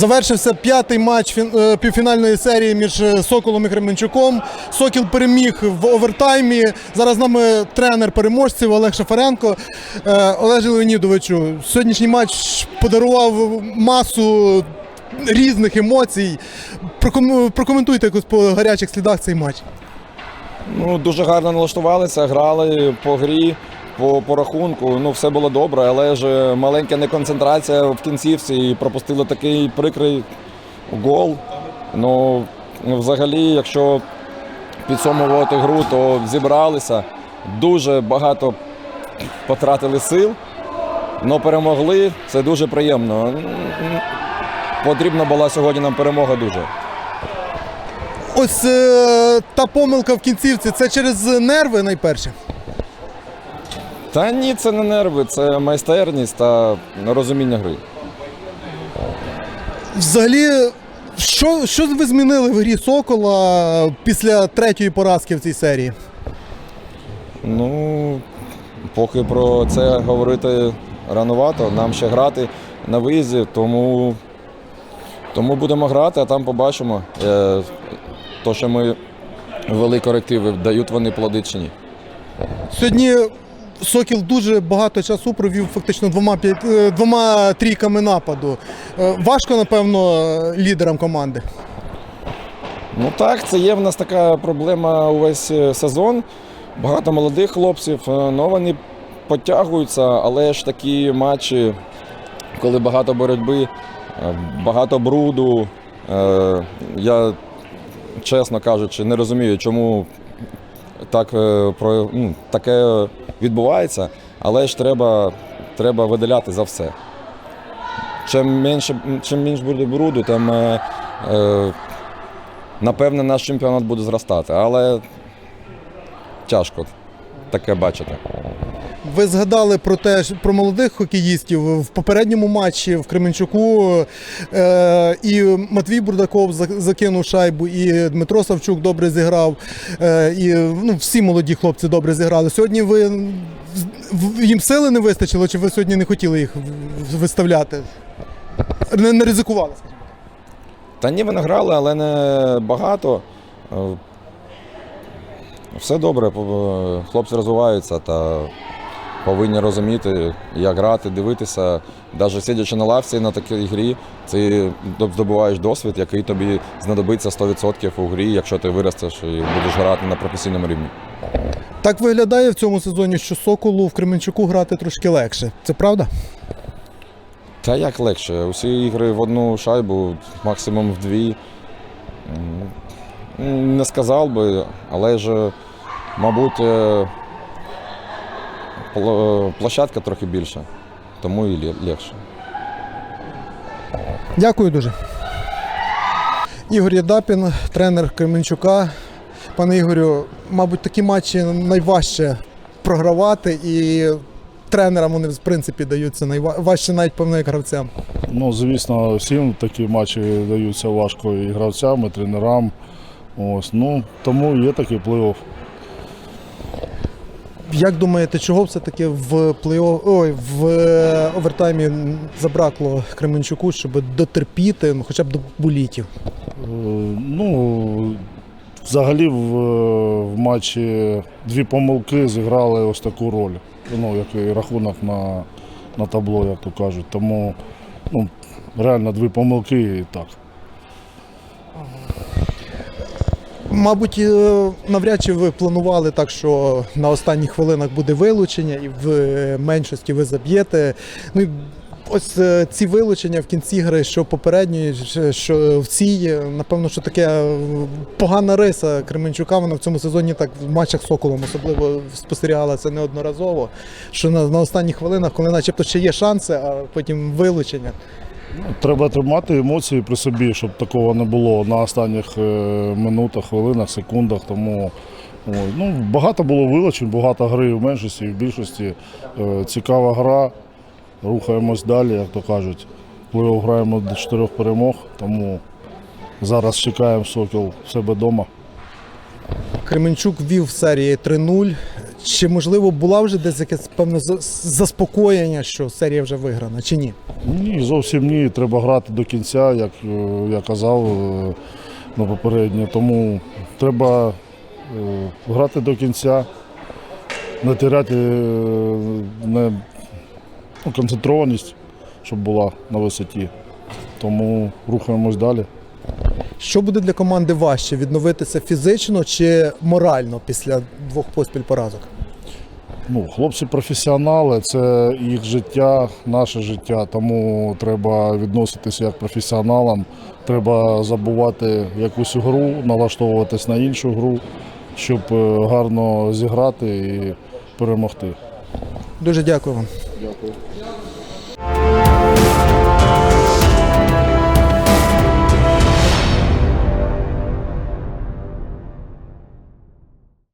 Завершився п'ятий матч е, півфінальної серії між е, Соколом і Кременчуком. Сокіл переміг в овертаймі. Зараз з нами тренер переможців Олег Шафаренко. Е, Олеже Леонідовичу, сьогоднішній матч подарував масу різних емоцій. Прокоментуйте якось по гарячих слідах цей матч. Ну, дуже гарно налаштувалися, грали по грі, по, по рахунку. Ну, все було добре, але ж маленька неконцентрація в кінцівці і пропустили такий прикрий гол. Ну, взагалі, якщо підсумовувати гру, то зібралися, дуже багато потратили сил, але перемогли. Це дуже приємно. Потрібна була сьогодні нам перемога дуже. Ось е, та помилка в кінцівці це через нерви найперше. Та ні, це не нерви, це майстерність та розуміння гри. Взагалі, що, що ви змінили в грі Сокола після третьої поразки в цій серії? Ну, поки про це говорити ранувато, нам ще грати на виїзді, тому, тому будемо грати, а там побачимо. Е, То, що ми ввели корективи, дають вони плоди чи ні. Сьогодні Сокіл дуже багато часу провів фактично двома, е, двома трійками нападу. Е, Важко, напевно, лідерам команди. Ну так, це є в нас така проблема увесь е, сезон. Багато молодих хлопців, але вони підтягуються, але ж такі матчі, коли багато боротьби, багато бруду. Я, чесно кажучи, не розумію, чому так, е, про- ну, таке відбувається, але ж треба, треба виділяти за все. Чим менше, чим менше буде бруду, тим е, е, напевне наш чемпіонат буде зростати. Але тяжко таке бачити. Ви згадали про те, про молодих хокеїстів в попередньому матчі в Кременчуку. Е, і Матвій Бурдаков закинув шайбу, і Дмитро Савчук добре зіграв. Е, і ну, всі молоді хлопці добре зіграли. Сьогодні ви їм сили не вистачило, чи ви сьогодні не хотіли їх виставляти? Не, не ризикували. Та ні, вони грали, але не багато. Е, Все добре, хлопці розвиваються та повинні розуміти, як грати, дивитися. Навіть сидячи на лавці на такій грі, ти здобуваєш досвід, який тобі знадобиться 100% у грі, якщо ти виростеш і будеш грати на професійному рівні. Так виглядає в цьому сезоні, що Соколу в Кременчуку грати трошки легше. Це правда? Та як легше? Усі ігри в одну шайбу, максимум в дві. Не сказав би, але ж, мабуть, е, площадка трохи більша, тому і легше. Дякую дуже. Ігор Єдапін, тренер Кременчука. Пане Ігорю, мабуть, такі матчі найважче програвати, і тренерам вони в принципі даються найважче навіть певно як гравцям. Ну, звісно, всім такі матчі даються важко і гравцям, і тренерам. Ось, ну, тому є такий плей-офф. Як думаєте, чого все-таки в плей ой, в е, овертаймі забракло Кременчуку, щоб дотерпіти ну, хоча б до булітів? Е, Ну, взагалі в, в матчі дві помилки зіграли ось таку роль. Ну, як і рахунок на, на табло, як то кажуть. Тому ну, реально дві помилки і так. Мабуть, е, навряд чи ви планували так, що на останніх хвилинах буде вилучення, і в е, меншості ви заб'єте. Ну ось е, ці вилучення в кінці гри, що попередньої, що- в цій, напевно, що таке погана риса Кременчука. Вона в цьому сезоні так в матчах Соколом особливо спостерігалася неодноразово. Що на, на останніх хвилинах, коли начебто ще є шанси, а потім вилучення. Треба тримати емоції при собі, щоб такого не було на останніх е, минутах, хвилинах, секундах. Тому ну, багато було вилучень, багато гри в меншості і в більшості. Е, Цікава гра. Рухаємось далі, як то кажуть. Плей-офф граємо до чотирьох перемог, тому зараз чекаємо Сокіл в себе вдома. Кременчук вів серії 3-0. Чи можливо була вже десь якесь певне заспокоєння, що серія вже виграна, чи ні? Ні, зовсім ні. Треба грати до кінця, як е, я казав е, на попереднє. Тому треба е, грати до кінця, не теряти не, ну, концентрованість, щоб була на висоті. Тому рухаємось далі. Що буде для команди важче відновитися фізично чи морально після двох поспіль поразок? Ну, хлопці професіонали, це їх життя, наше життя, тому треба відноситися як професіоналам. Треба забувати якусь гру, налаштовуватись на іншу гру, щоб е, гарно зіграти і перемогти. Дуже дякую вам. Дякую.